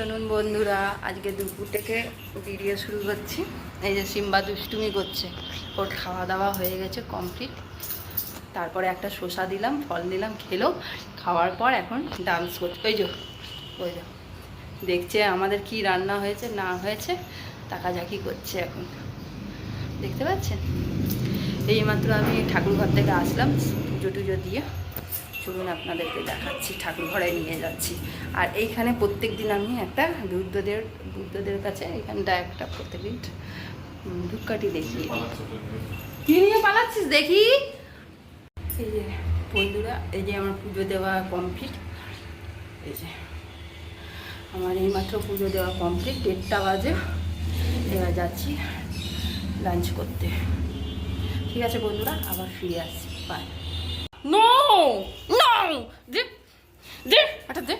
Afternoon বন্ধুরা, আজকে দুপুর থেকে ভিডিও শুরু করছি। এই যে সিম্বা দুষ্টুমি করছে, ওর খাওয়া দাওয়া হয়ে গেছে কমপ্লিট তারপরে একটা শসা দিলাম, ফল দিলাম, খেলো। খাওয়ার পর এখন ডান্স করছে। ওই যে ওই যে, দেখছে আমাদের কি রান্না হয়েছে, না হয়েছে তাকাঝাকি করছে এখন। দেখতে পাচ্ছেন? এইমাত্র আমি ঠাকুর ঘর থেকে আসলাম পুজো টুজো দিয়ে। চলুন আপনাদেরকে দেখাচ্ছি ঠাকুর ঘরে নিয়ে যাচ্ছি। আর এইখানে প্রত্যেক দিন আমি একটা বুদ্ধদের বুদ্ধদের কাছে এখানটা একটা প্রত্যেক দিন উম, ধূপকাঠি দেখিয়ে কি নিয়ে পালাচ্ছিস দেখি? এই যে বন্ধুরা এই যে আমার পুজো দেওয়া কমপ্লিট এই যে আমার এইমাত্র পুজো দেওয়া কমপ্লিট দেড়টা বাজে। এবার যাচ্ছি লাঞ্চ করতে। ঠিক আছে বন্ধুরা আবার ফিরে আসছি। বাই নো নো দে দে এটা দে।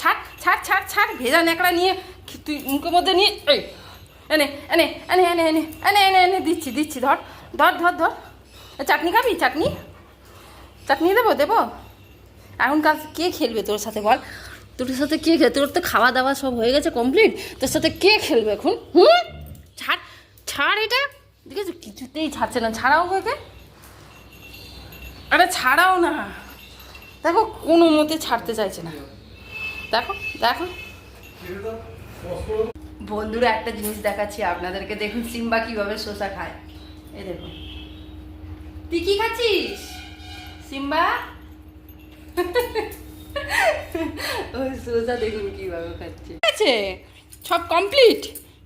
ছাড় ছাড় ছাড় ছাড়, ভেজা ন্যাকড়া নিয়ে তুই মুখের মধ্যে নিয়ে এই, এনে এনে এনে এনে এনে এনে এনে এনে, দিচ্ছি দিচ্ছি, ধর ধর ধর ধর। চাটনি খাবি? চাটনি? চাটনি দেবো দেবো? এখন কাজ কে খেলবে তোর সাথে বল? তোর সাথে কে খেলবে? তোর তো খাওয়া দাওয়া সব হয়ে গেছে কমপ্লিট তোর সাথে কে খেলবে এখন? হুম? ছাড় ছাড় এটা। দেখেছ? কিছুতেই ছাড়ছে না। ছাড়াও ওকে। আরে ছাড়াও না। দেখো কোনো মতে ছাড়তে চাইছে না। দেখো দেখো। বন্ধুরা একটা জিনিস দেখাচ্ছি আপনাদেরকে। দেখুন সিম্বা কীভাবে শসা খায়। এই দেখুন তুই কি খাচ্ছিস? সিম্বা? ওই সোজা দেখুন কীভাবে খাচ্ছে। ঠিক আছে। সব কমপ্লিট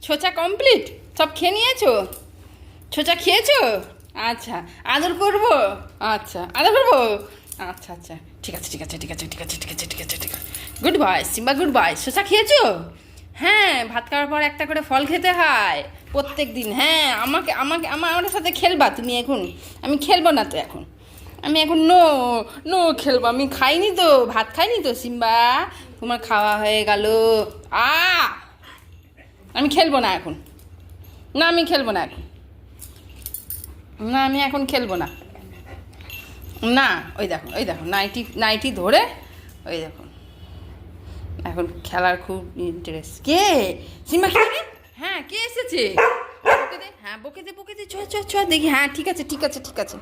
ছোচা কমপ্লিট সব খেয়ে নিয়েছো? ছোচা খেয়েছো? আচ্ছা আদর করব? আচ্ছা আদর করব? আচ্ছা আচ্ছা ঠিক আছে ঠিক আছে ঠিক আছে ঠিক আছে ঠিক আছে ঠিক আছে ঠিক আছে। Good boy Simba good boy শসা খেয়েছো? হ্যাঁ ভাত খাওয়ার পর একটা করে ফল খেতে হয়। প্রত্যেক দিন হ্যাঁ আমাকে আমাকে আমার আমার সাথে খেলবা তুমি এখন। আমি খেলব না তো এখন। আমি এখন নো নো খেলব। আমি খাইনি তো, ভাত খাইনি তো, সিম্বা। তোমার খাওয়া হয়ে গেল। আ! আমি খেলব না এখন। না, আমি খেলব না এখন। না, আমি এখন খেলব না। না, ওই দেখো ওই দেখো, নাইটি নাইটি ধরে, ওই দেখুন এখন খেলার খুব ইন্টারেস্ট কে? খেলবি? হ্যাঁ কে এসেছে? বকে দে হ্যাঁ বকে দে বকে দে চ চ চ দেখি। হ্যাঁ ঠিক আছে ঠিক আছে ঠিক আছে।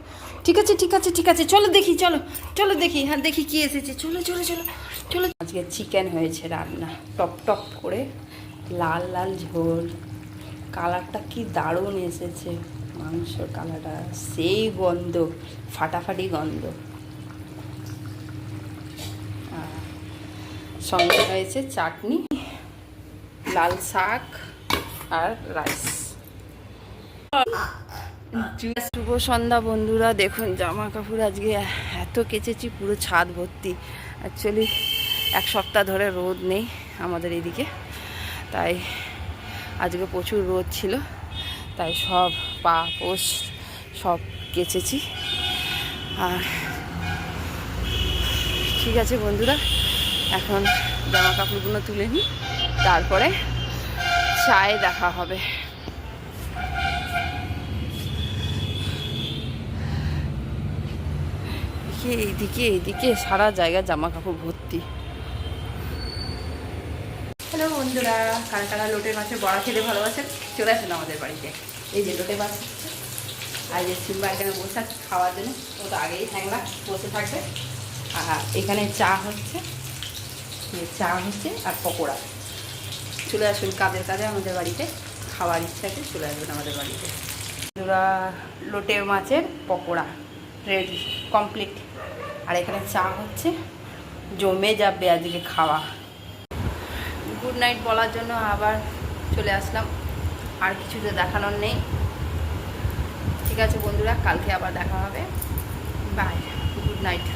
ঠিক আছে ঠিক আছে ঠিক আছে, চলো দেখি, চলো চলো দেখি হ্যাঁ দেখি কি এসেছে। চলো চলো চলো চলো। আজকে চিকেন হয়েছে রান্না, টপ টপ করে। লাল লাল ঝোল। কালারটা কি দারুণ এসেছে। মাংসর কালারটা সেই গন্ধ, ফাটাফাটি গন্ধ। সঙ্গে হয়েছে চাটনি, লাল শাক আর রাইস। শুভ সন্ধ্যা বন্ধুরা, দেখুন জামা কাপড় আজকে এত কেচেছি, পুরো ছাদ ভর্তি। অ্যাকচুয়ালি এক সপ্তাহ ধরে রোদ নেই আমাদের এদিকে। তাই আজকে প্রচুর রোদ ছিল, তাই সব পা পোষ সব কেচেছি। আর ঠিক আছে বন্ধুরা, এখন জামা কাপড়গুলো তুলে নিই, তারপরে চায়ে দেখা হবে। এইদিকে এইদিকে, সারা জায়গা জামা কাপড় ভর্তি। হ্যালো বন্ধুরা, কারা কারা লোটের মাছের বড়া খেতে ভালোবাসেন, চলে আসেন আমাদের বাড়িতে। এই যে মাছ হচ্ছে আর যে সিম্বা এখানে বসে আছে খাওয়ার জন্য। ও তো আগেই হ্যাংলা বসে থাকবে। আর এখানে চা হচ্ছে। চা হচ্ছে আর পকোড়া। চলে আসুন কাদের কাজে, আমাদের বাড়িতে। খাওয়ার ইচ্ছাতে চলে আসবেন আমাদের বাড়িতে। বন্ধুরা লোটে মাছের পকোড়া রেডি কমপ্লিট আর এখানে চা হচ্ছে। জমে যাবে আজকে খাওয়া। গুড নাইট বলার জন্য আবার চলে আসলাম। আর কিছু তো দেখানোর নেই। ঠিক আছে বন্ধুরা, কালকে আবার দেখা হবে। Bye good night